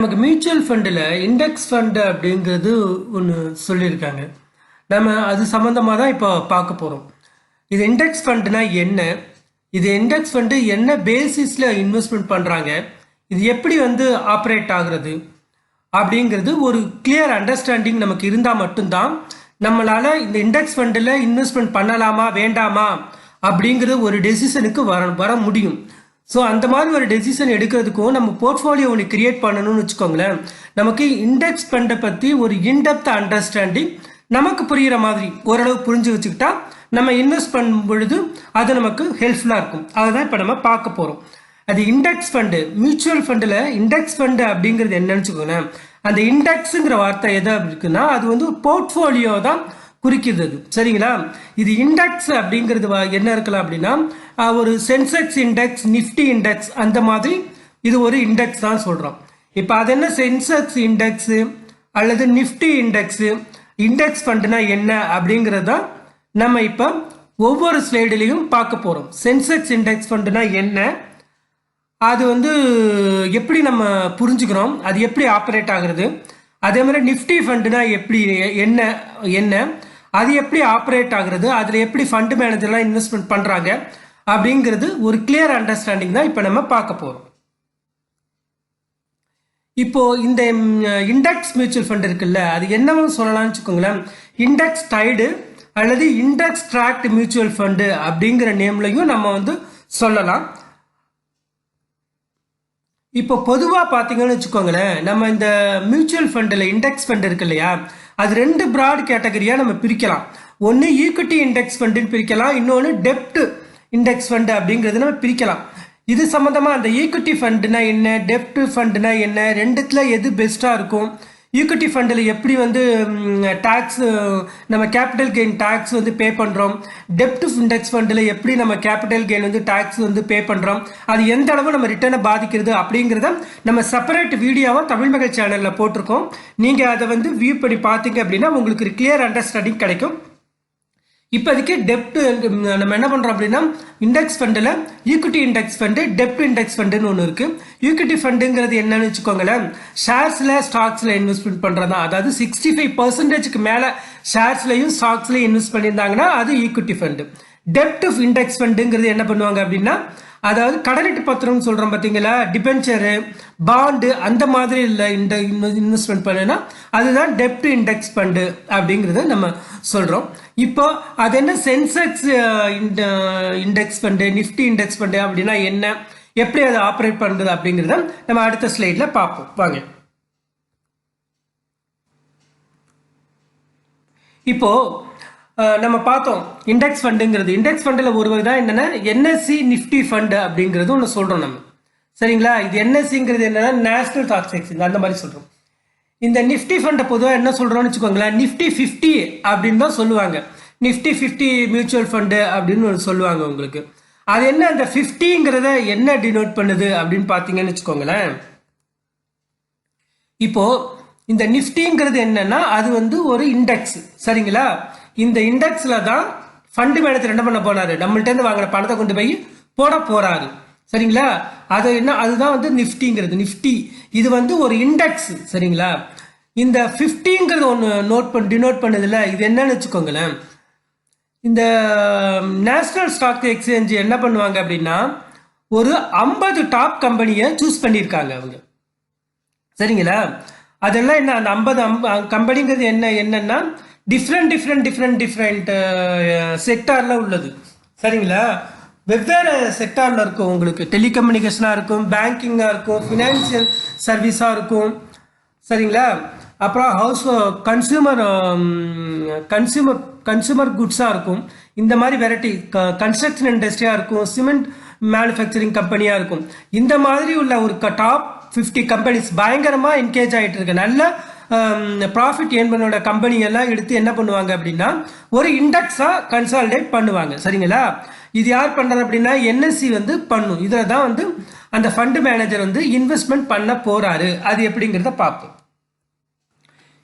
நமக்கு மியூச்சுவல் ஃபண்டில் index fund அப்படிங்கிறது ஒன்று சொல்லியிருக்காங்க. நம்ம அது சம்மந்தமாக தான் இப்போ பார்க்க போகிறோம் இது இண்டெக்ஸ் ஃபண்டுனா என்ன? இது இண்டெக்ஸ் ஃபண்டு என்ன பேசிஸில் இன்வெஸ்ட்மெண்ட் பண்ணுறாங்க இது எப்படி வந்து ஆப்ரேட் ஆகுறது? அப்படிங்கிறது ஒரு கிளியர் அண்டர்ஸ்டாண்டிங் நமக்கு இருந்தால் மட்டும்தான் நம்மளால் இந்த இண்டெக்ஸ் ஃபண்டில் இன்வெஸ்ட்மெண்ட் பண்ணலாமா வேண்டாமா அப்படிங்கிற ஒரு டெசிஷனுக்கு வர வர முடியும். ஸோ அந்த மாதிரி ஒரு டெசிஷன் எடுக்கிறதுக்கும் நம்ம போர்ட்ஃபோலியோ ஒன்று கிரியேட் பண்ணணும்னு வச்சுக்கோங்களேன். நமக்கு இண்டெக்ஸ் ஃபண்டை பற்றி ஒரு இன்டெப்த் அண்டர்ஸ்டாண்டிங் நமக்கு புரிகிற மாதிரி ஓரளவு புரிஞ்சு வச்சுக்கிட்டா நம்ம இன்வெஸ்ட் பண்ணும் பொழுது அது நமக்கு ஹெல்ப்ஃபுல்லாக இருக்கும். அதுதான் இப்போ நம்ம பார்க்க போகிறோம் அது இண்டெக்ஸ் ஃபண்டு மியூச்சுவல் ஃபண்டில் இண்டெக்ஸ் ஃபண்டு அப்படிங்கிறது என்னன்னு வச்சுக்கோங்களேன். அந்த இண்டெக்ஸுங்கிற வார்த்தை எதை இருக்குன்னா அது வந்து போர்ட்ஃபோலியோ தான் குறிக்கிறது சரிங்களா? இது இண்டெக்ஸ் அப்படிங்கிறது என்ன இருக்கலாம் அப்படின்னா ஒரு சென்செக்ஸ் இண்டெக்ஸ் நிஃப்டி இண்டெக்ஸ் அந்த மாதிரி இது ஒரு இண்டெக்ஸ் தான் சொல்கிறோம் இப்போ அது என்ன சென்செக்ஸ் இண்டெக்ஸு அல்லது நிஃப்டி இண்டெக்ஸு இண்டெக்ஸ் ஃபண்டுனா என்ன அப்படிங்கிறது தான் நம்ம இப்போ ஒவ்வொரு ஸ்லைடுலையும் பார்க்க போகிறோம் சென்செக்ஸ் இண்டெக்ஸ் ஃபண்டுனா என்ன? அது வந்து எப்படி நம்ம புரிஞ்சுக்கிறோம்? அது எப்படி ஆப்ரேட் ஆகுறது? அதே மாதிரி நிஃப்டி ஃபண்டுனா எப்படி என்ன என்ன? அது எப்படி ஆப்ரேட் ஆகுறது? அதில் எப்படி ஃபண்டு மேனேஜர்லாம் இன்வெஸ்ட்மெண்ட் பண்ணுறாங்க அப்படிங்கிறது ஒரு கிளியர் அண்டர்ஸ்டாண்டிங் தான் இப்போ நம்ம பார்க்க போகிறோம் இப்போ இந்த இண்டெக்ஸ் மியூச்சுவல் ஃபண்ட் இருக்குல்ல அது என்னவும் சொல்லலாம்னு வச்சுக்கோங்களேன். இண்டெக்ஸ் டைடு அல்லது இண்டெக்ஸ் ட்ராக்ட் மியூச்சுவல் ஃபண்டு அப்படிங்கிற நேம்லையும் நம்ம வந்து சொல்லலாம். இப்போ பொதுவாக பார்த்தீங்கன்னு வச்சுக்கோங்களேன் நம்ம இந்த மியூச்சுவல் ஃபண்டில் இண்டெக்ஸ் ஃபண்ட் இருக்கு இல்லையா? அது ரெண்டு ப்ராட் கேட்டகரியாக நம்ம பிரிக்கலாம். ஒன்று ஈக்விட்டி இண்டெக்ஸ் ஃபண்டுன்னு பிரிக்கலாம் இன்னொன்று டெப்ட் இண்டெக்ஸ் ஃபண்டு அப்படிங்கிறது நம்ம பிரிக்கலாம். இது சம்மந்தமாக அந்த ஈக்விட்டி ஃபண்டுனா என்ன டெப்ட் ஃபண்டுனா என்ன ரெண்டுத்தில் எது பெஸ்ட்டாக இருக்கும் ஈக்விட்டி ஃபண்டில் எப்படி வந்து டேக்ஸ் நம்ம கேபிட்டல் கெயின் டேக்ஸ் வந்து பே பண்ணுறோம் டெப்ட் இண்டெக்ஸ் ஃபண்டில் எப்படி நம்ம கேபிட்டல் கெயின் வந்து டேக்ஸ் வந்து பே பண்ணுறோம் அது எந்த அளவு நம்ம ரிட்டர்னை பாதிக்கிறது அப்படிங்கிறத நம்ம செப்பரேட் வீடியோவாக தமிழ் மகள் சேனலில் போட்டிருக்கோம். நீங்கள் அதை வந்து வியூ பண்ணி பார்த்தீங்க அப்படின்னா உங்களுக்கு ஒரு கிளியர் அண்டர்ஸ்டாண்டிங் கிடைக்கும். இப்போதைக்கு டெப்ட் நம்ம என்ன பண்ணுறோம் அப்படின்னா இண்டெக்ஸ் ஃபண்டில் ஈக்விட்டி இண்டெக்ஸ் ஃபண்டு டெப்ட் இண்டெக்ஸ் ஃபண்டுன்னு ஒன்று இருக்குது ஈக்விட்டி ஃபண்டுங்கிறது என்னன்னு வச்சுக்கோங்களேன் ஷேர்ஸில் ஸ்டாக்ஸில் இன்வெஸ்ட்மெண்ட் பண்ணுறது தான் அதாவது சிக்ஸ்டி ஃபைவ் பர்சன்டேஜ்க்கு மேலே ஷேர்ஸ்லையும் ஸ்டாக்ஸ்லையும் இன்வெஸ்ட் பண்ணியிருந்தாங்கன்னா அது ஈக்விட்டி ஃபண்டு டெப்ட் இண்டெக்ஸ் ஃபண்டுங்கிறது என்ன பண்ணுவாங்க அப்படின்னா அதாவது கடனீட்டு பத்திரம்னு சொல்கிறோம் பார்த்தீங்களா? டிபென்ச்சரு பாண்டு அந்த மாதிரி இல்லை இந்த இன்வெஸ்ட்மெண்ட் பண்ணுன்னா அதுதான் டெப்ட் இண்டெக்ஸ் ஃபண்டு அப்படிங்கிறத நம்ம சொல்கிறோம் இப்போ அது என்ன Sensex index fund Nifty index fund அப்படின்னா என்ன? எப்படி அதை ஆப்ரேட் பண்ணுறது அப்படிங்கிறத நம்ம அடுத்த ஸ்லைடில் பார்ப்போம். வாங்க. இப்போ uh, நம்ம பார்த்தோம். இண்டெக்ஸ் ஃபண்டுங்கிறது இண்டெக்ஸ் ஃபண்டில் ஒரு வகை தான் என்னென்னா என்எஸ்சி நிஃப்டி ஃபண்டு அப்படிங்கிறது ஒன்று சொல்கிறோம் நம்ம. சரிங்களா? இது என்எஸ்சிங்கிறது என்னென்னா நேஷனல் ஸ்டாக் எக்ஸ்சேஞ்ச் அந்த மாதிரி சொல்கிறோம் இந்த நிஃப்டி ஃபண்டை பொதுவாக என்ன சொல்கிறோம்னு வச்சுக்கோங்களேன். நிஃப்டி ஃபிஃப்டி அப்படின்னு தான் சொல்லுவாங்க. நிஃப்டி ஃபிஃப்டி மியூச்சுவல் ஃபண்டு அப்படின்னு ஒன்று சொல்லுவாங்க உங்களுக்கு. அது என்ன அந்த ஃபிஃப்டிங்கிறத என்ன டினோட் பண்ணுது அப்படின்னு பார்த்தீங்கன்னு வச்சுக்கோங்களேன். இப்போ இந்த நிஃப்டிங்கிறது என்னன்னா அது வந்து ஒரு இண்டெக்ஸ் சரிங்களா? இந்த இண்டெக்ஸில் தான் ஃபண்டு மேனேஜர் என்ன பண்ண போனார் நம்மள்டேருந்து வாங்குற பணத்தை கொண்டு போய் போட போகிறாரு சரிங்களா? அது என்ன அதுதான் வந்து நிஃப்டிங்கிறது. நிஃப்டி இது வந்து ஒரு இண்டெக்ஸ் சரிங்களா? இந்த ஃபிஃப்டிங்கிறது ஒன்று நோட் பண் டினோட் பண்ணதில்ல இது என்னன்னு வச்சுக்கோங்களேன். இந்த நேஷ்னல் ஸ்டாக் எக்ஸ்சேஞ்சு என்ன பண்ணுவாங்க அப்படின்னா ஒரு ஐம்பது டாப் கம்பெனியை சூஸ் பண்ணியிருக்காங்க அவங்க. சரிங்களா? அதெல்லாம் என்ன அந்த ஐம்பது கம்பெனிங்கிறது என்ன என்னன்னா டிஃப்ரெண்ட் டிஃப்ரெண்ட் டிஃப்ரெண்ட் டிஃப்ரெண்ட் செக்டாரில் உள்ளது. சரிங்களா? வெவ்வேறு செக்டாரில் இருக்கும். உங்களுக்கு டெலிகம்யூனிகேஷனாக இருக்கும் பேங்கிங்காக இருக்கும் ஃபினான்சியல் சர்வீஸாக இருக்கும். சரிங்களா? அப்புறம் ஹவுஸ் கன்சியூமர் கன்சியூமர் கன்சியூமர் குட்ஸாக இருக்கும். இந்த மாதிரி வெரைட்டி கன்ஸ்ட்ரக்ஷன் இண்டஸ்ட்ரியாக இருக்கும் சிமெண்ட் மேனுஃபேக்சரிங் கம்பெனியாக இருக்கும். இந்த மாதிரி உள்ள ஒரு டாப் ஃபிஃப்டி கம்பெனிஸ் பயங்கரமாக என்கேஜ் ஆகிட்டு இருக்கு. நல்ல ப்ராஃபிட் ஏன் பண்ணோட கம்பெனியெல்லாம் எடுத்து என்ன பண்ணுவாங்க அப்படின்னா ஒரு இண்டெக்ஸாக கன்சால்டேட் பண்ணுவாங்க. சரிங்களா? இது யார் பண்ணுறது அப்படின்னா என்எஸ்சி வந்து பண்ணும். இதில் தான் வந்து அந்த ஃபண்டு மேனேஜர் வந்து இன்வெஸ்ட்மெண்ட் பண்ண போகிறாரு அது எப்படிங்கிறத பார்ப்போம்.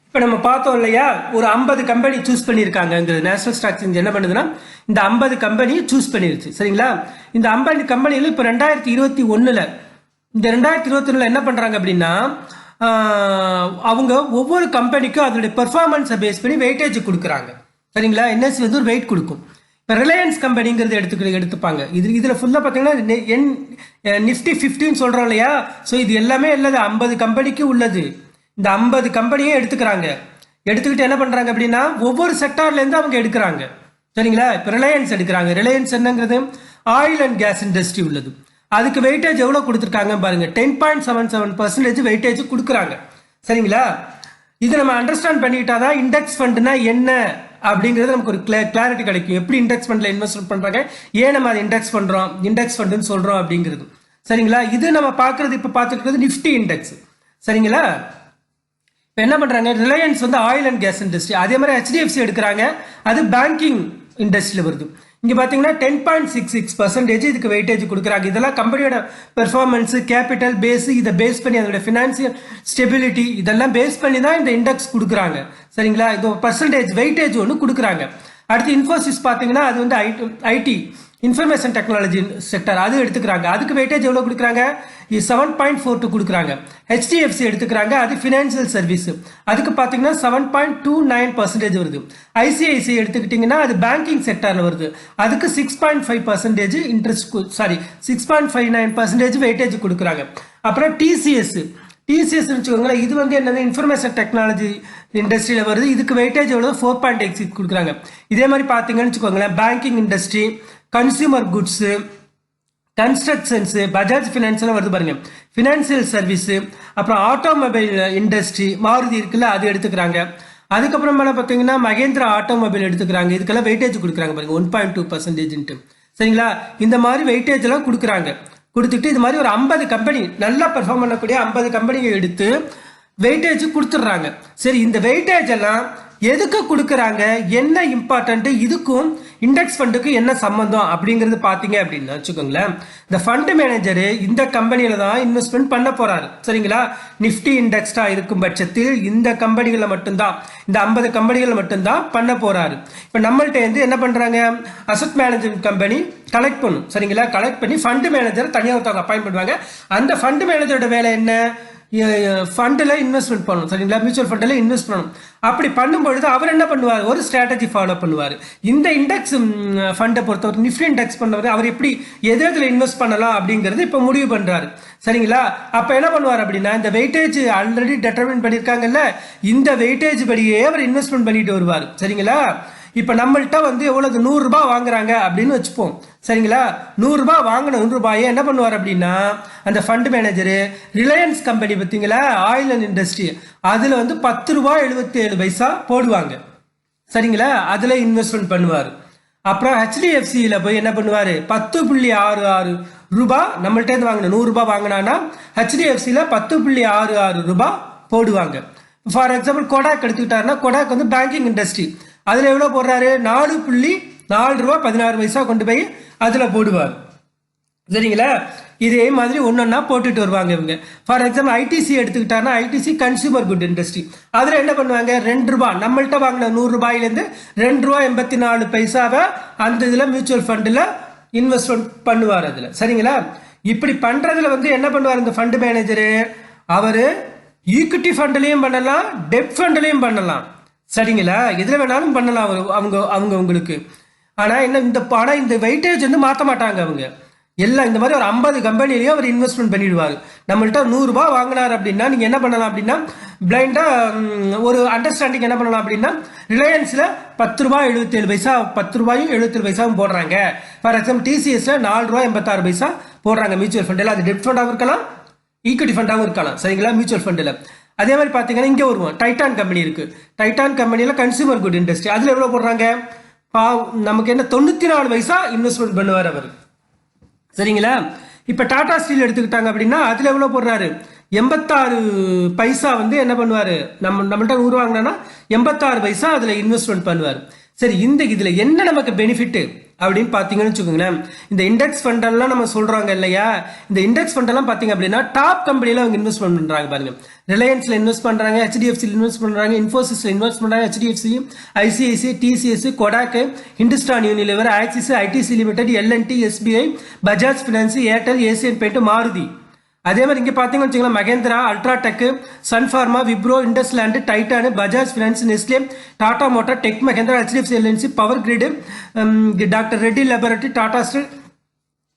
இப்போ நம்ம பார்த்தோம் இல்லையா? ஒரு ஐம்பது கம்பெனி சூஸ் பண்ணியிருக்காங்கங்கிறது. நேஷனல் ஸ்டாக் எக்ஸ்சேஞ்ச் என்ன பண்ணுதுன்னா இந்த ஐம்பது கம்பெனி சூஸ் பண்ணிருச்சு. சரிங்களா? இந்த ஐம்பது கம்பெனியில் இப்போ ரெண்டாயிரத்தி இருபத்தி ஒன்றில் இந்த ரெண்டாயிரத்தி இருபத்தி ஒன்றில் என்ன பண்ணுறாங்க அப்படின்னா அவங்க ஒவ்வொரு கம்பெனிக்கும் அதனுடைய பெர்ஃபார்மன்ஸை பேஸ் பண்ணி வெயிட்டேஜ் கொடுக்குறாங்க. சரிங்களா? என்எஸ்சி வந்து ஒரு வெயிட் கொடுக்கும். இப்போ ரிலையன்ஸ் கம்பெனிங்கிறது எடுத்துக்க எடுத்துப்பாங்க. இது இதில் ஃபுல்லாக பார்த்தீங்கன்னா என் நிஃப்டி ஃபிஃப்டின்னு சொல்கிறோம் இல்லையா? ஸோ இது எல்லாமே இல்லது. ஐம்பது கம்பெனிக்கு உள்ளது. இந்த ஐம்பது கம்பெனியே எடுத்துக்கிறாங்க. எடுத்துக்கிட்டு என்ன பண்ணுறாங்க அப்படின்னா ஒவ்வொரு செக்டார்லேருந்து அவங்க எடுக்கிறாங்க. சரிங்களா? இப்போ ரிலையன்ஸ் எடுக்கிறாங்க. ரிலையன்ஸ் என்னங்கிறது ஆயில் அண்ட் கேஸ் இண்டஸ்ட்ரி உள்ளது. அதுக்கு வெயிட்டேஜ் எவ்வளோ கொடுத்துருக்காங்க பாருங்க. Ten point seven seven percentage weightage கொடுக்குறாங்க. சரிங்களா? இது நம்ம அண்டர்ஸ்டாண்ட் பண்ணிக்கிட்டா தான் இண்டெக்ஸ் ஃபண்ட்னா என்ன அப்படிங்கிறது நமக்கு ஒரு கிளே கிளாரிட்டி கிடைக்கும். எப்படி இண்டெக்ஸ் ஃபண்டில் இன்வெஸ்ட்மெண்ட் பண்ணுறாங்க ஏன் நம்ம அதை இண்டெக்ஸ் பண்ணுறோம் இண்டெக்ஸ் ஃபண்டுன்னு சொல்கிறோம் அப்படிங்கிறது. சரிங்களா? இது நம்ம பார்க்குறது இப்போ பார்த்துருக்கிறது நிஃப்டி இண்டெக்ஸ் சரிங்களா? இப்போ என்ன பண்ணுறாங்க ரிலையன்ஸ் வந்து ஆயில் அண்ட் கேஸ் இண்டஸ்ட்ரி அதே மாதிரி ஹெச்டிஎஃப்சி எடுக்கிறாங்க. அது பேங்கிங் இண்டஸ்ட்ரியில் வருது. இங்கே பார்த்தீங்கன்னா ten point six six percentage இதுக்கு வெயிட்டேஜ் கொடுக்குறாங்க. இதெல்லாம் கம்பெனியோட பெர்ஃபார்மன்ஸ் கேபிட்டல் பேஸு இதை பேஸ் பண்ணி அதோட ஃபினான்சியல் ஸ்டெபிலிட்டி இதெல்லாம் பேஸ் பண்ணி தான் இந்த இண்டெக்ஸ் கொடுக்குறாங்க. சரிங்களா? இது பர்சன்டேஜ் வெயிட்டேஜ் ஒன்று கொடுக்குறாங்க. அடுத்து இன்ஃபோசிஸ் பார்த்தீங்கன்னா அது வந்து IT IT information technology sector அது எடுத்துக்கிறாங்க. அதுக்கு வெயிட்டேஜ் எவ்வளோ கொடுக்குறாங்க? செவன் பாயிண்ட் ஃபோர் டூ கொடுக்குறாங்க. ஹெச்டிஎஃப்சி எடுத்துக்கிறாங்க. அது ஃபினான்ஷியல் சர்வீஸ் அதுக்கு பார்த்தீங்கன்னா seven point two nine percentage வருது. ஐசிஐசி எடுத்துக்கிட்டிங்கன்னா அது பேங்கிங் செக்டரில் வருது. அதுக்கு six point five percentage interest sorry six point five nine percentage weightage கொடுக்குறாங்க. அப்புறம் டிசிஎஸ் டிசிஎஸ் வச்சுக்கோங்களேன். இது வந்து என்னது? இன்ஃபர்மேஷன் டெக்னாலஜி இண்டஸ்ட்ரியில் வருது. இதுக்கு வெயிட்டேஜ் எவ்வளோ ஃபோர் பாயிண்ட் எக்ஸ் கொடுக்குறாங்க. இதே மாதிரி பார்த்தீங்கன்னு வச்சுக்கோங்களேன். Banking industry consumer goods constructions Bajaj ஃபினான்ஸ்லாம் வருது பாருங்க. ஃபினான்சியல் சர்வீஸு அப்புறம் ஆட்டோமொபைல் இண்டஸ்ட்ரி மாருதி இருக்குல்ல அது எடுத்துக்கிறாங்க. அதுக்கப்புறம் மேலே பார்த்தீங்கன்னா மகேந்திரா ஆட்டோமொபைல் எடுத்துக்கிறாங்க. இதுக்கெல்லாம் வெயிட்டேஜ் கொடுக்குறாங்க பாருங்க. ஒன் பாயிண்ட் டூ பர்சன்டேஜ்ன்ட்டு சரிங்களா? இந்த மாதிரி வெயிட்டேஜ் எல்லாம் கொடுக்குறாங்க. கொடுத்துட்டு இது மாதிரி ஒரு ஐம்பது கம்பெனி நல்லா பெர்ஃபார்ம் பண்ணக்கூடிய ஐம்பது கம்பெனியை எடுத்து வெயிட்டேஜ் கொடுத்துட்றாங்க. சரி இந்த வெயிட்டேஜ் எல்லாம் எதுக்கு கொடுக்குறாங்க? என்ன இம்பார்ட்டன்ட்டு இதுக்கும் இண்டெக்ஸ் ஃபண்டுக்கு என்ன சம்மந்தம் அப்படிங்கிறது பார்த்தீங்க அப்படின்னு வச்சுக்கோங்களேன் இந்த ஃபண்டு மேனேஜரு இந்த கம்பெனியில் தான் இன்வெஸ்ட்மெண்ட் பண்ண போகிறாரு சரிங்களா? நிஃப்டி இண்டெக்ஸ்டாக இருக்கும் பட்சத்தில் இந்த கம்பெனிகளை மட்டும்தான் இந்த ஐம்பது கம்பெனிகளில் மட்டும்தான் பண்ண போகிறாரு இப்போ நம்மள்கிட்ட இருந்து என்ன பண்ணுறாங்க அசட் மேனேஜ்மெண்ட் கம்பெனி கலெக்ட் பண்ணும் சரிங்களா? கலெக்ட் பண்ணி ஃபண்டு மேனேஜர் தனியாக ஒருத்தவங்க அப்பாயின் பண்ணுவாங்க. அந்த ஃபண்டு மேனேஜரோட வேலை என்ன? ஃபண்டில் இன்வெஸ்ட்மெண்ட் பண்ணணும். சரிங்களா? மியூச்சுவல் ஃபண்டில் இன்வெஸ்ட் பண்ணணும். அப்படி பண்ணும்பொழுது அவர் என்ன பண்ணுவார்? ஒரு ஸ்ட்ராட்டஜி ஃபாலோ பண்ணுவார். இந்த இண்டெக்ஸ் ஃபண்டை பொறுத்தவரை நிஃப்டி இண்டெக்ஸ் பண்ணவர் அவர் எப்படி எது எதில் இன்வெஸ்ட் பண்ணலாம் அப்படிங்கிறது இப்போ முடிவு பண்ணுறாரு சரிங்களா? அப்போ என்ன பண்ணுவார் அப்படின்னா இந்த வெயிட்டேஜ் ஆல்ரெடி டெட்டர்மின் பண்ணியிருக்காங்கல்ல இந்த வெயிட்டேஜ் படியே அவர் இன்வெஸ்ட்மெண்ட் பண்ணிட்டு வருவார். சரிங்களா? இப்போ நம்மள்கிட்ட வந்து எவ்வளவு நூறுரூபா வாங்குறாங்க அப்படின்னு வச்சுப்போம். சரிங்களா? நூறுரூபா வாங்கின நூறு ரூபாயை என்ன பண்ணுவார் அப்படின்னா அந்த ஃபண்ட் மேனேஜரு ரிலையன்ஸ் கம்பெனி பார்த்தீங்களா? ஆயில் அண்ட் இண்டஸ்ட்ரி அதில் வந்து பத்து ரூபா எழுபத்தி ஏழு பைசா போடுவாங்க. சரிங்களா? அதில் இன்வெஸ்ட்மெண்ட் பண்ணுவார். அப்புறம் ஹெச்டிஎஃப்சியில் போய் என்ன பண்ணுவார்? பத்து புள்ளி ஆறு ஆறு ரூபா நம்மள்ட்ட வாங்கின நூறுரூபா வாங்கினான்னா ஹெச்டிஎஃப்சியில் பத்து புள்ளி ஆறு ஆறு ரூபா போடுவாங்க. ஃபார் எக்ஸாம்பிள் கொடாக் எடுத்துக்கிட்டாருன்னா கொடாக் வந்து பேங்கிங் இண்டஸ்ட்ரி அதில் எவ்வளோ போடுறாரு? நாலு புள்ளி நாலு ரூபா பதினாறு பைசா கொண்டு போய் அதில் போடுவார். சரிங்களா? இதே மாதிரி ஒன்றொன்னா போட்டுட்டு வருவாங்க இவங்க. ஃபார் எக்ஸாம்பிள் ஐடிசி எடுத்துக்கிட்டாங்கன்னா ஐடிசி கன்சியூமர் குட் இண்டஸ்ட்ரி அதில் என்ன பண்ணுவாங்க? ரெண்டு ரூபா நம்மள்கிட்ட வாங்கின நூறு ரூபாயிலேருந்து ரெண்டு ரூபா எண்பத்தி நாலு பைசாவை அந்த இதில் மியூச்சுவல் ஃபண்டில் இன்வெஸ்ட்மெண்ட் பண்ணுவார் அதில். சரிங்களா? இப்படி பண்ணுறதுல வந்து என்ன பண்ணுவார் இந்த ஃபண்டு மேனேஜரு அவர் ஈக்விட்டி ஃபண்ட்லையும் பண்ணலாம் டெப் ஃபண்ட்லையும் பண்ணலாம். சரிங்களா? எதில் வேணாலும் பண்ணலாம் அவர் அவங்க அவங்க உங்களுக்கு. ஆனால் என்ன இந்த ஆனால் இந்த வெயிட்டேஜ் வந்து மாற்ற மாட்டாங்க அவங்க. எல்லாம் இந்த மாதிரி ஒரு ஐம்பது கம்பெனிலையும் அவர் இன்வெஸ்ட்மெண்ட் பண்ணிடுவார். நம்மள்ட்ட நூறுரூபா வாங்கினார் அப்படின்னா நீங்கள் என்ன பண்ணலாம் அப்படின்னா பிளைண்டாக ஒரு அண்டர்ஸ்டாண்டிங் என்ன பண்ணலாம் அப்படின்னா ரிலையன்ஸில் பத்து ரூபா எழுபத்தேழு பைசா பத்து ரூபாயும் எழுபத்தேழு பைசாவும் போடுறாங்க. ஃபார் எக்ஸாம்பிள் டிசிஎஸில் நாலு ரூபா எண்பத்தாறு பைசா போடுறாங்க மியூச்சுவல் ஃபண்டில் அது டெட் ஃபண்டாகவும் இருக்கலாம் ஈக்விட்டி ஃபண்டாகவும் இருக்கலாம். சரிங்களா? மியூச்சுவல் ஃபண்டில் அதே மாதிரி பார்த்தீங்கன்னா இங்கே வருவோம் டைட்டான் கம்பெனி இருக்குது டைட்டான் கம்பெனியில் கன்சியூமர் குட் இண்டஸ்ட்ரி அதில் எவ்வளோ போடுறாங்க? நமக்கு என்ன தொண்ணூற்றி நாலு வயசாக இன்வெஸ்ட்மெண்ட் பண்ணுவார் அவர். சரிங்களா? இப்போ டாடா ஸ்டீல் எடுத்துக்கிட்டாங்க அப்படின்னா அதில் எவ்வளோ போடுறாரு? எண்பத்தாறு பைசா வந்து என்ன பண்ணுவார்? நம்ம நம்மள்ட்ட நூறு வாங்கினா எண்பத்தாறு பைசா அதில் இன்வெஸ்ட்மெண்ட் பண்ணுவார். சரி இந்த இதில் என்ன நமக்கு பெனிஃபிட்டு அப்படின்னு பார்த்தீங்கன்னு வச்சுக்கோங்களேன். இந்த இண்டெக்ஸ் ஃபண்டெல்லாம் நம்ம சொல்கிறாங்க இல்லையா? இந்த இண்டெக்ஸ் ஃபண்டெல்லாம் பார்த்தீங்க அப்படின்னா டாப் கம்பெனியில் அவங்க இன்வெஸ்ட்மெண்ட் பண்ணுறாங்க பாருங்க. ரிலையன்ஸில் இன்வெஸ்ட் பண்ணுறாங்க ஹெச்டிஎஃப்சியில் இன்வெஸ்ட் பண்ணுறாங்க இன்ஃபோசிஸில் இன்வெஸ்ட் பண்ணுறாங்க HDFC ICICI TCS Kotak Hindustan Unilever axis ITC limited L&T SBI Bajaj finance Airtel Asian paint Maruti அதே மாதிரி இங்கே பார்த்தீங்கன்னு வச்சுக்கலாம் Mahindra UltraTech Sun Pharma Wipro இண்டஸ்லேண்டு டைட்டானு Bajaj finance Nestle Tata motor tech Mahindra HDFC எல்என்சி power grid doctor Reddy laboratory Tata steel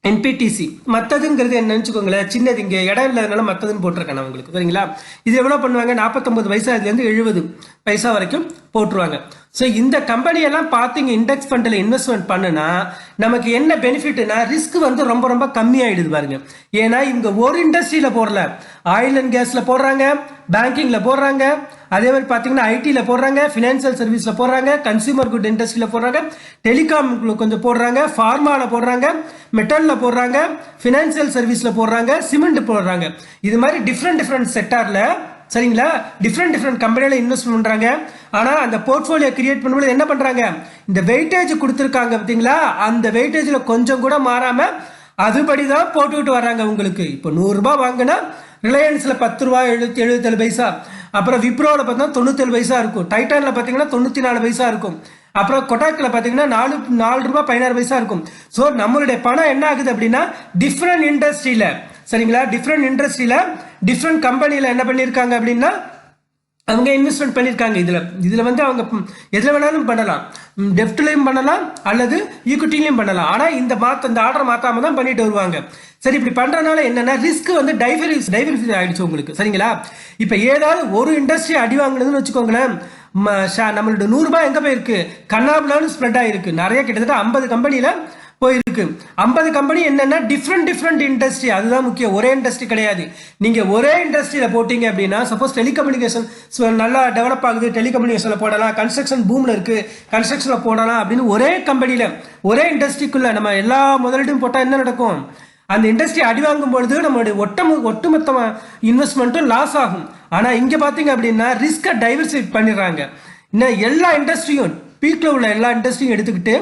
NPDC மற்றதுங்கிறது என்ன நினச்சிக்கோங்களேன் சின்னது இங்கே இடம் இல்லாதனால மற்றதுன்னு போட்டிருக்கேன் நான் உங்களுக்கு சரிங்களா? இது எவ்வளோ பண்ணுவாங்க? நாற்பத்தொம்பது பைசா இதுலேருந்து எழுபது பைசா வரைக்கும் போட்டுருவாங்க. ஸோ இந்த கம்பெனியெல்லாம் பார்த்தீங்க இண்டெக்ஸ் ஃபண்டில் இன்வெஸ்ட்மெண்ட் பண்ணுனா நமக்கு என்ன பெனிஃபிட்னா ரிஸ்க் வந்து ரொம்ப ரொம்ப கம்மியாயிடுது பாருங்க. ஏன்னா இவங்க ஒரு இண்டஸ்ட்ரியில் போடல. ஆயில் அண்ட் கேஸில் போடுறாங்க பேங்கிங்கில் போடுறாங்க அதே மாதிரி பார்த்தீங்கன்னா ஐடியில் போடுறாங்க ஃபினான்சியல் சர்வீஸில் போடுறாங்க கன்சியூமர் குட் இண்டஸ்ட்ரியில் போடுறாங்க டெலிகாம் கொஞ்சம் போடுறாங்க ஃபார்மாவில் போடுறாங்க மெட்டலில் போடுறாங்க ஃபினான்சியல் சர்வீஸில் போடுறாங்க சிமெண்ட் போடுறாங்க. இது மாதிரி டிஃப்ரெண்ட் டிஃப்ரெண்ட் செக்டாரில் சரிங்களா? டிஃப்ரெண்ட் டிஃப்ரெண்ட் கம்பெனியில் இன்வெஸ்ட் பண்ணுறாங்க ஆனால் அந்த போர்ட்ஃபோலியோ கிரியேட் பண்ணும்போது என்ன பண்ணுறாங்க இந்த வெயிட்டேஜ் கொடுத்துருக்காங்க பார்த்தீங்களா அந்த வெயிட்டேஜில் கொஞ்சம் கூட மாறாமல் அதுபடி தான் போட்டுக்கிட்டு வர்றாங்க உங்களுக்கு. இப்போ நூறுரூபா வாங்கினா ரிலையன்ஸில் பத்து ரூபா எழுபத்தி எழுபத்தேழு பைசா. அப்புறம் விப்ரோவில் பார்த்தீங்கன்னா தொண்ணூத்தேழு பைசா இருக்கும். டைட்டானில் பார்த்தீங்கன்னா தொண்ணூற்றி நாலு பைசா இருக்கும். அப்புறம் கொட்டாக்கில் பார்த்தீங்கன்னா நாலு நாலு ரூபாய் பதினாறு பைசா இருக்கும். ஸோ நம்மளுடைய பணம் என்ன ஆகுது அப்படின்னா டிஃப்ரெண்ட் இண்டஸ்ட்ரியில் சரிங்களா? டிஃப்ரெண்ட் இண்டஸ்ட்ரியில் டிஃப்ரெண்ட் கம்பெனியில் என்ன பண்ணியிருக்காங்க அப்படின்னா அவங்க இன்வெஸ்ட்மெண்ட் பண்ணியிருக்காங்க. இதில் இதில் வந்து அவங்க எதில் வேணாலும் பண்ணலாம். டெப்ட்லையும் பண்ணலாம் அல்லது ஈக்குட்டிலையும் பண்ணலாம். ஆனால் இந்த மாற்ற இந்த ஆர்டர் மாற்றாம தான் பண்ணிட்டு வருவாங்க. சரி இப்படி பண்ணுறதுனால என்னென்னா ரிஸ்க் வந்து டைவரிஸ் டைவரிஃபை ஆகிடுச்சு உங்களுக்கு. சரிங்களா? இப்போ ஏதாவது ஒரு இண்டஸ்ட்ரி அடி வாங்கினதுன்னு வச்சுக்கோங்களேன். நம்மளோட நூறுரூபா எங்கே போயிருக்கு? கண்ணாபுலான்னு ஸ்ப்ரெட் ஆகிருக்கு நிறைய கிட்டத்தட்ட ஐம்பது கம்பெனியில் போயிருக்கு. ஐம்பது கம்பெனி என்னன்னா டிஃப்ரெண்ட் டிஃப்ரெண்ட் இண்டஸ்ட்ரி அதுதான் முக்கியம். ஒரே இண்டஸ்ட்ரி கிடையாது. நீங்க ஒரே இண்டஸ்ட்ரியில் போட்டீங்க அப்படின்னா சப்போஸ் டெலிகம்யூனிகேஷன் நல்லா டெவலப் ஆகுது. டெலிகம்யூனிகேஷனில் போடலாம். கன்ஸ்ட்ரக்ஷன் பூமில் இருக்கு. கன்ஸ்ட்ரக்ஷனில் போடலாம் அப்படின்னு ஒரே கம்பெனியில் ஒரே இண்டஸ்ட்ரிக்குள்ள நம்ம எல்லா முதலீடும் போட்டால் என்ன நடக்கும்? அந்த இண்டஸ்ட்ரி அடி வாங்கும் பொழுது நம்மளுடைய ஒட்டமு ஒட்டுமொத்த இன்வெஸ்ட்மெண்ட்டும் லாஸ் ஆகும். ஆனால் இங்கே பார்த்தீங்க அப்படின்னா ரிஸ்க்கை டைவர்சிஃபை பண்ணிடுறாங்க. இன்னும் எல்லா இண்டஸ்ட்ரியும் பீக்கில் உள்ள எல்லா இண்டஸ்ட்ரியும் எடுத்துக்கிட்டு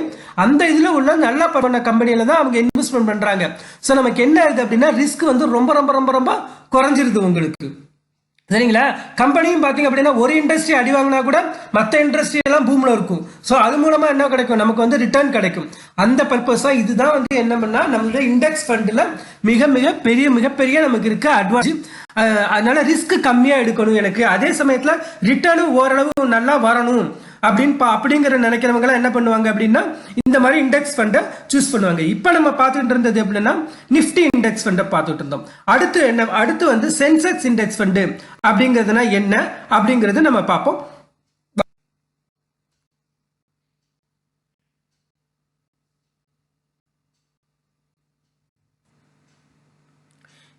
அந்த இதில் உள்ள நல்லா பண்ண கம்பெனியில் தான் அவங்க இன்வெஸ்ட்மெண்ட் பண்ணுறாங்க ஸோ நமக்கு என்ன ஆகுது அப்படின்னா ரிஸ்க் வந்து ரொம்ப ரொம்ப ரொம்ப ரொம்ப குறைஞ்சிருது உங்களுக்கு. சரிங்களா? கம்பெனியும் பார்த்தீங்க அப்படின்னா ஒரு இண்டஸ்ட்ரி அடி வாங்கினா கூட மற்ற இண்டஸ்ட்ரி எல்லாம் பூமில் இருக்கும். ஸோ அது மூலமாக என்ன கிடைக்கும்? நமக்கு வந்து ரிட்டர்ன் கிடைக்கும். அந்த பர்பஸாக இதுதான் வந்து என்ன பண்ணால் நம்மளுடைய இண்டெக்ஸ் ஃபண்டில் மிக மிக பெரிய மிகப்பெரிய நமக்கு இருக்க அட்வான்டேஜ் அதனால ரிஸ்க் கம்மியாக எடுக்கணும் எனக்கு. அதே சமயத்தில் ரிட்டர்னும் ஓரளவு நல்லா வரணும். அப்படின்னு அப்படிங்கிற நினைக்கிறவங்க என்ன பண்ணுவாங்க அப்படின்னா இந்த மாதிரி இண்டெக்ஸ் ஃபண்டை சூஸ் பண்ணுவாங்க. இப்போ நம்ம பார்த்துட்டு இருந்தது எப்படின்னா நிஃப்டி இண்டெக்ஸ் ஃபண்டை பார்த்துட்டு இருந்தோம். அடுத்து என்ன அடுத்து வந்து சென்செக்ஸ் இண்டெக்ஸ் ஃபண்டு அப்படிங்கிறதுனா என்ன? அப்படிங்கிறது நம்ம பார்ப்போம்.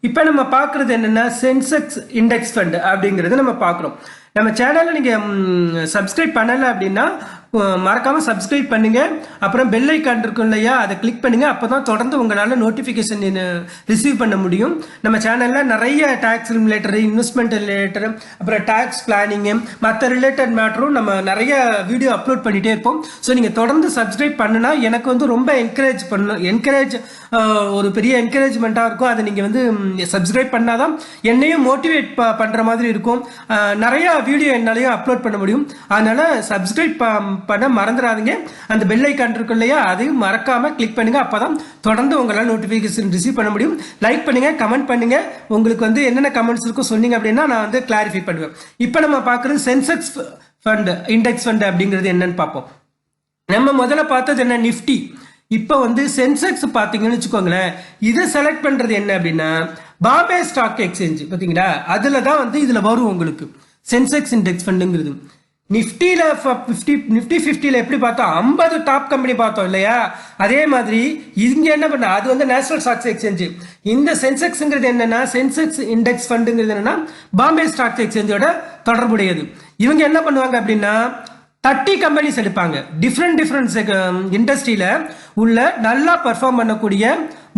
இப்போ நம்ம பார்க்குறது என்னென்னா சென்செக்ஸ் இண்டெக்ஸ் ஃபண்ட் அப்படிங்கிறது நம்ம பார்க்குறோம் நம்ம சேனலில் நீங்கள் சப்ஸ்கிரைப் பண்ணலை அப்படின்னா மறக்காமல் சப்ஸ்கிரைப் பண்ணுங்கள் அப்புறம் பெல் ஐக்கான் இருக்கும் இல்லையா அதை கிளிக் பண்ணுங்கள் அப்போ தான் தொடர்ந்து உங்களால் நோட்டிஃபிகேஷன் ரிசீவ் பண்ண முடியும். நம்ம சேனலில் நிறைய டேக்ஸ் ரிலேட்டடு இன்வெஸ்ட்மெண்ட் ரிலேட்டடு அப்புறம் டேக்ஸ் பிளானிங்கு மற்ற ரிலேட்டட் மேட்டரும் நம்ம நிறைய வீடியோ அப்லோட் பண்ணிகிட்டே இருப்போம். ஸோ நீங்கள் தொடர்ந்து சப்ஸ்கிரைப் பண்ணுனா எனக்கு வந்து ரொம்ப என்கரேஜ் பண்ண என்கரேஜ் ஒரு பெரிய என்கரேஜ்மெண்ட்டாக இருக்கும். அதை நீங்கள் வந்து சப்ஸ்கிரைப் பண்ணாதான் என்னையும் மோட்டிவேட் பண்ணுற மாதிரி இருக்கும். நிறையா வீடியோ என்னாலையும் அப்லோட் பண்ண முடியும். அதனால் சப்ஸ்கிரைப் பண்ண மறந்துடாதீங்க. அந்த பெல் ஐக்கான் இருக்கு இல்லையா அதையும் மறக்காம கிளிக் பண்ணுங்க. அப்பதான் தொடர்ந்து உங்களால் நோட்டிஃபிகேஷன் ரிசீவ் பண்ண முடியும். லைக் பண்ணுங்க கமெண்ட் பண்ணுங்க. உங்களுக்கு வந்து என்னென்ன கமெண்ட்ஸ் இருக்கும் சொன்னீங்க அப்படின்னா நான் வந்து கிளாரிஃபை பண்ணுவேன். இப்போ நம்ம பார்க்குறது சென்செக்ஸ் ஃபண்ட் இண்டெக்ஸ் ஃபண்ட் அப்படிங்கிறது என்னன்னு பார்ப்போம். நம்ம முதல்ல பார்த்தது என்ன? நிஃப்டி இப்போ வந்து சென்செக்ஸ் பார்த்தீங்கன்னு வச்சுக்கோங்களேன். இதை செலக்ட் பண்ணுறது என்ன அப்படின்னா பாம்பே ஸ்டாக் எக்ஸ்சேஞ்ச் பார்த்தீங்களா? அதில் தான் வந்து இதில் வரும் உங்களுக்கு. சென்செக்ஸ் இண்டெக்ஸ் ஃபண்டுங்கிறது நிஃப்டியில் ஃபிஃப்டி நிஃப்டி ஃபிஃப்டியில் எப்படி பார்த்தோம்? ஐம்பது டாப் கம்பெனி பார்த்தோம் இல்லையா? அதே மாதிரி இங்கே என்ன பண்ண அது வந்து நேஷனல் ஸ்டாக்ஸ் எக்ஸ்சேஞ்சு இந்த சென்செக்ஸுங்கிறது என்னென்னா சென்செக்ஸ் இண்டெக்ஸ் ஃபண்டுங்கிறது என்னென்னா பாம்பே ஸ்டாக் எக்ஸ்சேஞ்சோட தொடர்புடையது. இவங்க என்ன பண்ணுவாங்க அப்படின்னா தேர்ட்டி கம்பெனிஸ் எடுப்பாங்க. டிஃப்ரெண்ட் டிஃப்ரெண்ட் இண்டஸ்ட்ரியில் உள்ள நல்லா பர்ஃபார்ம் பண்ணக்கூடிய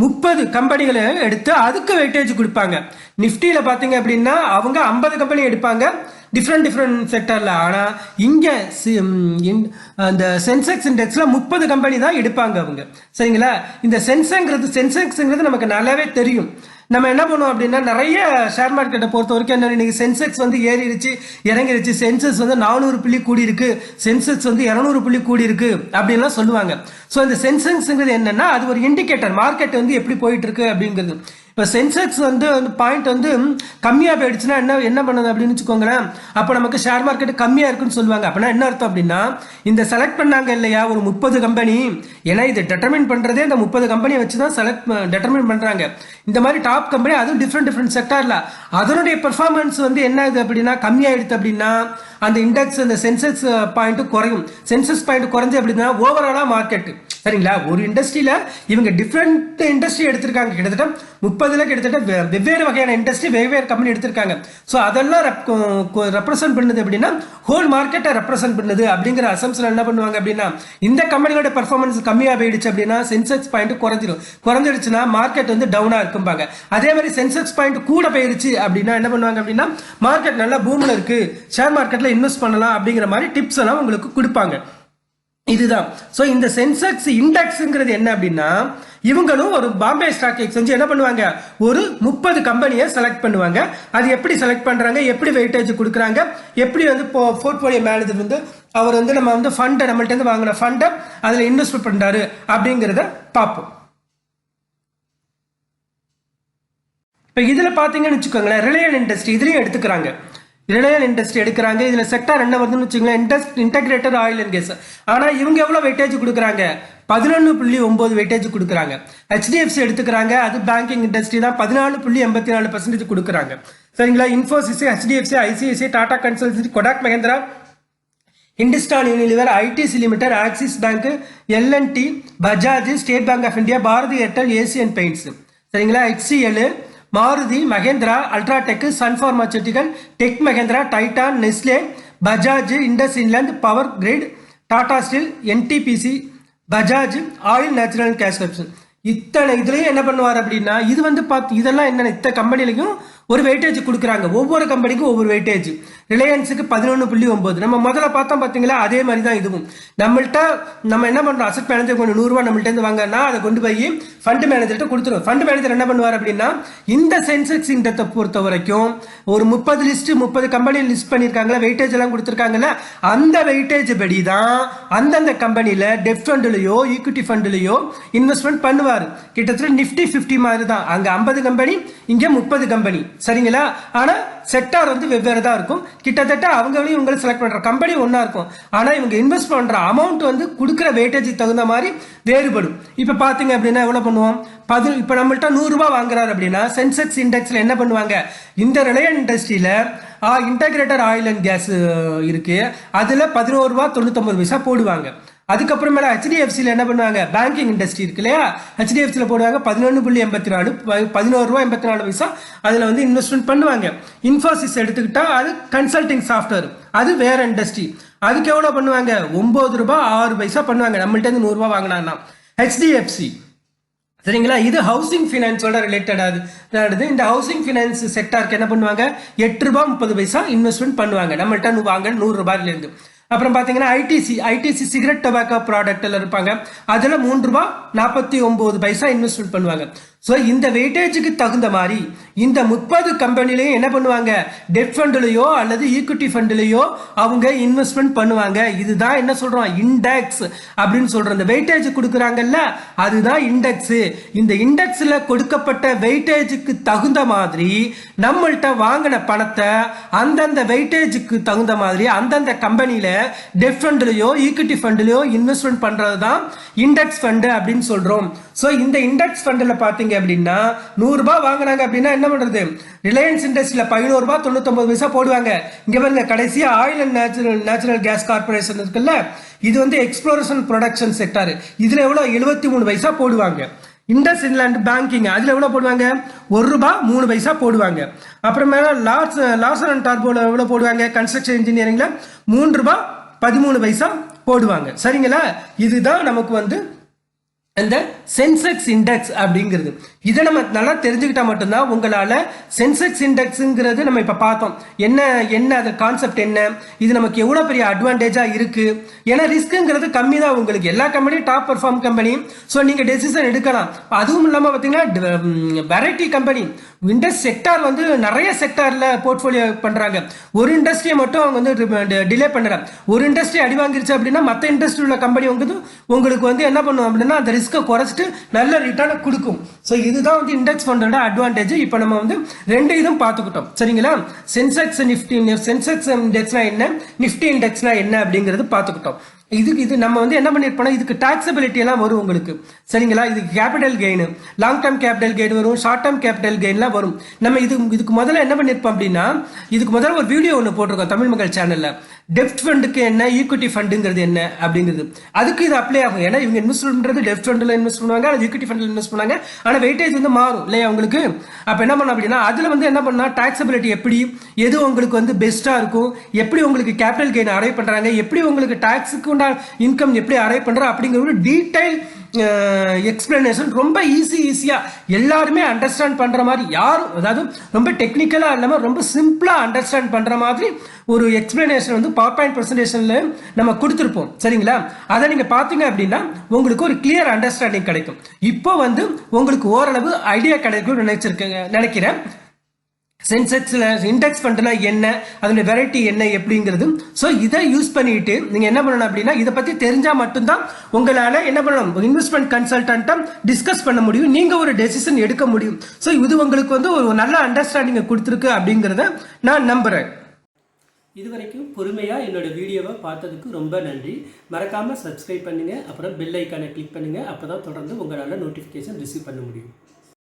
முப்பது கம்பெனிகளை எடுத்து அதுக்கு வெயிட்டேஜ் கொடுப்பாங்க. நிஃப்டியில் பார்த்தீங்க அப்படின்னா அவங்க ஐம்பது கம்பெனி எடுப்பாங்க. டிஃப்ரெண்ட் டிஃப்ரெண்ட் செக்டரில் ஆனால் இங்கே அந்த சென்செக்ஸ் இண்டெக்ஸில் முப்பது கம்பெனி தான் எடுப்பாங்க அவங்க. சரிங்களா? இந்த சென்சங்கிறது சென்செக்ஸுங்கிறது நமக்கு நல்லாவே தெரியும். நம்ம என்ன பண்ணுவோம் அப்படின்னா நிறைய ஷேர் மார்க்கெட்டை பொறுத்த வரைக்கும் என்ன இன்னைக்கு சென்செக்ஸ் வந்து ஏறிடுச்சு இறங்கிடுச்சு சென்செக்ஸ் வந்து நானூறு புள்ளி கூடி இருக்கு சென்செக்ஸ் வந்து இரநூறு புள்ளி கூடி இருக்கு அப்படின்லாம் சொல்லுவாங்க. ஸோ இந்த சென்செக்ஸ்ங்கிறது என்னன்னா அது ஒரு இண்டிகேட்டர் மார்க்கெட் வந்து எப்படி போயிட்டு இருக்கு அப்படிங்கிறது. இப்போ சென்செக்ஸ் வந்து பாயிண்ட் வந்து கம்மியாக போயிடுச்சுன்னா என்ன என்ன பண்ணுது அப்படின்னு வச்சுக்கோங்களேன். அப்போ நமக்கு ஷேர் மார்க்கெட் கம்மியாக இருக்குன்னு சொல்லுவாங்க. அப்படின்னா என்ன அர்த்தம் அப்படின்னா இந்த செலக்ட் பண்ணாங்க இல்லையா ஒரு முப்பது கம்பெனி ஏன்னா இது டெட்டர்மின் பண்ணுறதே இந்த முப்பது கம்பெனியை வச்சு தான் செலக்ட் டெட்டர்மின் பண்ணுறாங்க இந்த மாதிரி டாப் கம்பெனி அதுவும் டிஃப்ரெண்ட் டிஃப்ரெண்ட் செக்டாரில் அதனுடைய பெர்ஃபார்மன்ஸ் வந்து என்ன ஆகுது அப்படின்னா கம்மியாயிடுது அப்படின்னா அந்த இண்டெக்ஸ் அந்த சென்செக்ஸ் பாயிண்ட் குறையும். சென்செக்ஸ் பாயிண்ட் குறைஞ்சு அப்படின்னா ஓவராலாக மார்க்கெட்டு சரிங்களா? ஒரு இண்டஸ்ட்ரியில் இவங்க டிஃப்ரெண்ட் இண்டஸ்ட்ரி எடுத்திருக்காங்க. கிட்டத்தட்ட முப்பதுல கிட்டத்தட்ட வெவ்வேறு வகையான இண்டஸ்ட்ரி வெவ்வேறு கம்பெனி எடுத்திருக்காங்க. ஸோ அதெல்லாம் ரெப்ரசன்ட் பண்ணுது அப்படின்னா ஹோல் மார்க்கெட்டை ரெப்ரசன்ட் பண்ணுது அப்படிங்கிற அசம்ஷன் என்ன பண்ணுவாங்க அப்படின்னா இந்த கம்பெனியோட பெர்ஃபார்மன்ஸ் கம்மியாக போயிடுச்சு அப்படின்னா சென்செக்ஸ் பாயிண்ட் குறைஞ்சிரும். குறைஞ்சிடுச்சுன்னா மார்க்கெட் வந்து டவுனாக இருக்கும்பாங்க. அதே மாதிரி சென்செக்ஸ் பாயிண்ட் கூட போயிடுச்சு அப்படின்னா என்ன பண்ணுவாங்க அப்படின்னா மார்க்கெட் நல்லா பூமில் இருக்குது ஷேர் மார்க்கெட்டில் இன்வெஸ்ட் பண்ணலாம் அப்படிங்கிற மாதிரி டிப்ஸ் எல்லாம் உங்களுக்கு கொடுப்பாங்க. இதுதான். ஸோ இந்த சென்செக்ஸ் இண்டெக்ஸுங்கிறது என்ன அப்படின்னா இவங்களும் ஒரு பாம்பே ஸ்டாக் எக்ஸ்சேஞ்ச் என்ன பண்ணுவாங்க? ஒரு முப்பது கம்பெனியை செலக்ட் பண்ணுவாங்க. அது எப்படி செலக்ட் பண்ணுறாங்க எப்படி வெயிட்டேஜ் கொடுக்குறாங்க? எப்படி வந்து போர்ட்போலியோ மேனேஜர் வந்து அவர் வந்து நம்ம வந்து ஃபண்டை நம்மள்ட்ட இருந்து வாங்கின ஃபண்டை அதில் இன்வெஸ்ட் பண்ணுறாரு அப்படிங்கிறத பார்ப்போம். இப்போ இதில் பார்த்தீங்கன்னு வச்சுக்கோங்களேன் ரிலையன் இண்டஸ்ட்ரி இதுலையும் எடுத்துக்கிறாங்க. ரிலையன் இண்டஸ்ட்ரி எடுக்கிறாங்க. இதில் செக்டார் என்ன வருதுன்னு வச்சுக்கோங்களேன். இண்டஸ்ட் இன்டகிரேட்டட் ஆயில் அண்ட் கேஸ் ஆனால் இவங்க எவ்வளோ வெயிட்டேஜ் கொடுக்குறாங்க? பதினொன்று புள்ளி ஒம்பது வெயிட்டேஜ் கொடுக்குறாங்க. ஹெச்டிஎஃப்சி எடுத்துக்கிறாங்க. அது பேங்கிங் இண்டஸ்ட்ரி தான். பதினாலு புள்ளி எண்பத்தி நாலு பர்சன்டேஜ் கொடுக்குறாங்க. சரிங்களா? Infosys HDFC ICICI Tata Consultancy Kotak Mahindra Hindustan Unilever ITC limited Axis bank LNT Bajaj State Bank of India Bharti Airtel Asian Paints சரிங்களா? HCL Maruti Mahindra UltraTech Sun pharmaceutical Tech Mahindra Titan Nestle Bajaj IndusInd Power Grid Tata Steel NTPC Bajaj oil natural gas இத்தனை இதுலேயும் என்ன பண்ணுவார் அப்படின்னா இது வந்து பார்த்து இதெல்லாம் என்னென்ன இத்தனை கம்பெனிலையும் ஒரு வெயிட்டேஜ் கொடுக்குறாங்க. ஒவ்வொரு கம்பெனிக்கும் ஒவ்வொரு வெயிட்டேஜ் ரிலையன்ஸுக்கு பதினொன்று புள்ளி ஒம்பது நம்ம முதல்ல பார்த்தோம் பார்த்தீங்களா? அதே மாதிரி தான் இதுவும். நம்மள்ட்ட நம்ம என்ன பண்ணுறோம் அசட் மேனேஜர் கொஞ்சம் நூறுரூவா நம்மள்ட்ட இருந்து வாங்கினா அதை கொண்டு போய் ஃபண்ட் மேனேஜர்கிட்ட கொடுத்துருவோம். ஃபண்ட் மேனேஜர் என்ன பண்ணுவார் அப்படின்னா இந்த சென்செக்ஸ் இண்டத்தை பொறுத்த வரைக்கும் ஒரு முப்பது லிஸ்ட்டு முப்பது கம்பெனி லிஸ்ட் பண்ணியிருக்காங்களா? வெயிட்டேஜ் எல்லாம் கொடுத்துருக்காங்கல்ல? அந்த வெயிட்டேஜ் படி தான் அந்தந்த கம்பெனியில் டெப் ஃபண்டுலையோ ஈக்விட்டி ஃபண்டுலையோ இன்வெஸ்ட்மெண்ட் பண்ணுவார். கிட்டத்தட்ட நிஃப்டி ஃபிஃப்டி மாதிரி தான் அங்கே ஐம்பது கம்பெனி இங்கே முப்பது கம்பெனி சரிங்களா? ஆனால் செக்டார் வந்து வெவ்வேறு தான் இருக்கும். கிட்டத்தட்ட அவங்களையும் இவங்களும் செலக்ட் பண்ணுற கம்பெனி ஒன்றா இருக்கும். ஆனால் இவங்க இன்வெஸ்ட் பண்ணுற அமௌண்ட் வந்து கொடுக்குற வெயிட்டேஜுக்கு தகுந்த மாதிரி வேறுபடும். இப்போ பார்த்தீங்க அப்படின்னா எவ்வளோ பண்ணுவோம்? பதி இப்போ நம்மள்ட்ட நூறுரூவா வாங்குறாரு அப்படின்னா சென்செக்ஸ் இண்டெக்ஸில் என்ன பண்ணுவாங்க? இந்த ரிலையன் இண்டஸ்ட்ரியில் இன்டகிரேட்டர் ஆயில் அண்ட் கேஸ் இருக்குது அதில் பதினோரு ரூபா தொண்ணூத்தொம்பது பைசா போடுவாங்க. அதுக்கப்புறமேல ஹெச்டிஎஃப்சியில் என்ன பண்ணுவாங்க? பேங்கிங் இண்டஸ்ட்ரி இருக்கு இல்லையா? ஹெச்டிஎஃப்சியில் போடுவாங்க பதினொன்று புள்ளி எண்பத்தி நாலு. பதினோரு ரூபா எண்பத்தி நாலு பைசா. அதில் வந்து இன்வெஸ்ட்மெண்ட் பண்ணுவாங்க. இன்ஃபோசிஸ் எடுத்துக்கிட்டால் அது கன்சல்டிங் சாஃப்ட்வேர் அது வேற இண்டஸ்ட்ரி அதுக்கு எவ்வளோ பண்ணுவாங்க? ஒம்பது ரூபாய் ஆறு பைசா பண்ணுவாங்க. நம்மள்கிட்ட நூறுரூவா வாங்கினாங்கன்னா. ஹெச்டிஎஃப்சி சரிங்களா? இது ஹவுசிங் ஃபினான்ஸோட ரிலேட்டடாது இந்த ஹவுசிங் ஃபினான்ஸ் செக்டாருக்கு என்ன பண்ணுவாங்க? எட்டு ரூபா முப்பது பைசா இன்வெஸ்ட்மெண்ட் பண்ணுவாங்க. நம்மள்கிட்ட வாங்க நூறு ரூபாயிலேருந்து. அப்புறம் பார்த்தீங்கன்னா ஐடிசி ஐடிசி சிகரெட் டொபாக்கோ ப்ராடக்ட்டில் இருப்பாங்க. அதில் மூன்று ரூபா நாற்பத்தி ஒம்பது பைசா இன்வெஸ்ட்மெண்ட் பண்ணுவாங்க. ஸோ இந்த வெயிட்டேஜுக்கு தகுந்த மாதிரி இந்த முப்பது கம்பெனிலையும் என்ன பண்ணுவாங்க? டெட் ஃபண்டுலையோ அல்லது ஈக்விட்டி ஃபண்டுலையோ அவங்க இன்வெஸ்ட்மெண்ட் பண்ணுவாங்க. இதுதான் என்ன சொல்கிறோம் இண்டெக்ஸ் அப்படின்னு சொல்கிற இந்த வெயிட்டேஜ் கொடுக்குறாங்கல்ல அதுதான் இண்டெக்ஸு இந்த இண்டெக்ஸில் கொடுக்கப்பட்ட வெயிட்டேஜுக்கு தகுந்த மாதிரி நம்மள்கிட்ட வாங்கின பணத்தை அந்தந்த வெயிட்டேஜுக்கு தகுந்த மாதிரி அந்தந்த கம்பெனியில் டெட் ஃபண்டுலையோ ஈக்விட்டி ஃபண்டுலையோ இன்வெஸ்ட்மெண்ட் பண்ணுறது தான் இண்டெக்ஸ் ஃபண்டு அப்படின்னு சொல்கிறோம் ஸோ இந்த இண்டெக்ஸ் ஃபண்டில் பார்த்தீங்க அப்படின்னா நூறுரூபா வாங்கினாங்க அப்படின்னா என்ன பண்ணுறது ரிலையன்ஸ் இண்டஸ்ட்ரியில் பதினோருபா தொண்ணூத்தொம்பது பைசா போடுவாங்க. இங்கே பாருங்க கடைசியாக oil and natural natural gas corporation இருக்குல்ல இது வந்து எக்ஸ்ப்ளோரேஷன் ப்ரொடக்ஷன் செக்டார் இதில் எவ்வளோ எழுபத்தி மூணு பைசா போடுவாங்க. இண்டஸ் இன்லாண்ட் பேங்கிங் அதில் எவ்வளோ போடுவாங்க? ஒரு ரூபா மூணு பைசா போடுவாங்க. அப்புறமேல லாஸ் லாஸ் அண்ட் டார்போல எவ்வளோ போடுவாங்க? கன்ஸ்ட்ரக்ஷன் இன்ஜினியரிங்கில் மூன்று ரூபா பதிமூணு பைசா போடுவாங்க. சரிங்களா? இதுதான் நமக்கு வந்து அந்த சென்செக்ஸ் இண்டெக்ஸ் அப்படிங்கிறது. இதை நம்ம நல்லா தெரிஞ்சுக்கிட்டா மட்டும்தான் உங்களால் சென்செக்ஸ் இண்டெக்ஸுங்கிறது நம்ம இப்போ பார்த்தோம். என்ன என்ன அது கான்செப்ட் என்ன? இது நமக்கு எவ்வளோ பெரிய அட்வான்டேஜாக இருக்குது ஏன்னா ரிஸ்க்குங்கிறது கம்மி தான் உங்களுக்கு. எல்லா கம்பெனியும் டாப் பர்ஃபார்ம் கம்பெனி ஸோ நீங்கள் டெசிஷன் எடுக்கலாம். அதுவும் இல்லாமல் பார்த்தீங்கன்னா வெரைட்டி கம்பெனி இண்டஸ் செக்டார் வந்து நிறைய செக்டாரில் போர்ட்ஃபோலியோ பண்ணுறாங்க ஒரு இண்டஸ்ட்ரியை மட்டும் அவங்க வந்து டிலே பண்ணுறாங்க ஒரு இண்டஸ்ட்ரி அடி வாங்கிருச்சு அப்படின்னா மற்ற இண்டஸ்ட்ரி உள்ள கம்பெனி வந்து உங்களுக்கு வந்து என்ன பண்ணும் அப்படின்னா அந்த ரிஸ்க்கை குறைச்சிட்டு நல்ல ரிட்டர்னை கொடுக்கும். ஸோ இதுதான் வந்து இண்டெக்ஸ் ஃபண்டோட அட்வான்டேஜ் இப்போ நம்ம வந்து ரெண்டு இதுவும் பார்த்துக்கிட்டோம். சரிங்களா? சென்செக்ஸ் நிஃப்டி சென்செக்ஸ் இண்டெக்ஸ்னா என்ன? நிஃப்டி இண்டெக்ஸ்னா என்ன அப்படிங்கிறது பார்த்துக்கிட்டோம். இதுக்கு இது நம்ம வந்து என்ன பண்ணிருப்போம் இதுக்கு டாக்ஸபிலிட்டி எல்லாம் வரும் உங்களுக்கு. சரிங்களா? இது capital gain long term capital gain வரும் ஷார்ட் டேர்ம் கேபிட்டல் கெயின்லாம் வரும். நம்ம இது இதுக்கு முதல்ல என்ன பண்ணிருப்போம் அப்படின்னா இதுக்கு முதல்ல ஒரு வீடியோ ஒன்று போட்டிருக்கோம் தமிழ் மக்கள் சேனல்ல டெப்ட் ஃபண்டுக்கு என்ன? ஈக்விட்டி ஃபண்டுங்கிறது என்ன? அப்படிங்கிறது. அதுக்கு இது அப்ளை ஆகும். ஏன்னா இவங்க இன்வெஸ்ட் பண்ணுறது டெப்ட் ஃபண்டில் இன்வெஸ்ட் பண்ணுவாங்க அது ஈக்விட்டி ஃபண்டில் இன்வெஸ்ட் பண்ணுவாங்க. ஆனால் வெயிட்டேஜ் வந்து மாறும் இல்லையா உங்களுக்கு? அப்போ என்ன பண்ண அப்படின்னா அதில் வந்து என்ன பண்ணால் டாக்ஸபிலிட்டி எப்படி? எது உங்களுக்கு வந்து பெஸ்ட்டாக இருக்கும்? எப்படி உங்களுக்கு கேபிட்டல் கெயின் அரைவ் பண்ணுறாங்க எப்படி உங்களுக்கு டாக்ஸுக்கு உண்டான இன்கம் எப்படி அரைவ் பண்ணுறோம் அப்படிங்கிற ஒரு டீட்டெயில் எக்ஸ்பிளனேஷன் ரொம்ப ஈஸி ஈஸியாக எல்லாருமே அண்டர்ஸ்டாண்ட் பண்ணுற மாதிரி யாரும் அதாவது ரொம்ப டெக்னிக்கலாக இல்லாமல் ரொம்ப சிம்பிளாக அண்டர்ஸ்டாண்ட் பண்ணுற மாதிரி ஒரு எக்ஸ்பிளனேஷன் வந்து பவர் பாயிண்ட் ப்ரெசன்டேஷனில் நம்ம கொடுத்துருப்போம். சரிங்களா? அதை நீங்கள் பார்த்தீங்க அப்படின்னா உங்களுக்கு ஒரு கிளியர் அண்டர்ஸ்டாண்டிங் கிடைக்கும். இப்போ வந்து உங்களுக்கு ஓரளவு ஐடியா கிடைக்கும்னு நினைச்சிருக்கேங்க நினைக்கிறேன். சென்செக்ஸில் இண்டெக்ஸ் ஃபண்ட்னா என்ன அதனுடைய வெரைட்டி என்ன எப்படிங்கிறது ஸோ இதை யூஸ் பண்ணிட்டு நீங்கள் என்ன பண்ணணும் அப்படின்னா இதை பற்றி தெரிஞ்சால் மட்டும்தான் உங்களால் என்ன பண்ணணும் இன்வெஸ்ட்மெண்ட் கன்சல்டண்ட்டாக டிஸ்கஸ் பண்ண முடியும். நீங்கள் ஒரு டெசிஷன் எடுக்க முடியும். ஸோ இது உங்களுக்கு வந்து ஒரு நல்ல அண்டர்ஸ்டாண்டிங்கை கொடுத்துருக்கு அப்படிங்கிறத நான் நம்புகிறேன் இதுவரைக்கும் பொறுமையாக என்னோடய வீடியோவை பார்த்ததுக்கு ரொம்ப நன்றி. மறக்காமல் சப்ஸ்கிரைப் பண்ணுங்கள் அப்புறம் பெல் ஐக்கானை கிளிக் பண்ணுங்கள் அப்போ தான் தொடர்ந்து உங்களால் நோட்டிஃபிகேஷன் ரிசீவ் பண்ண முடியும்.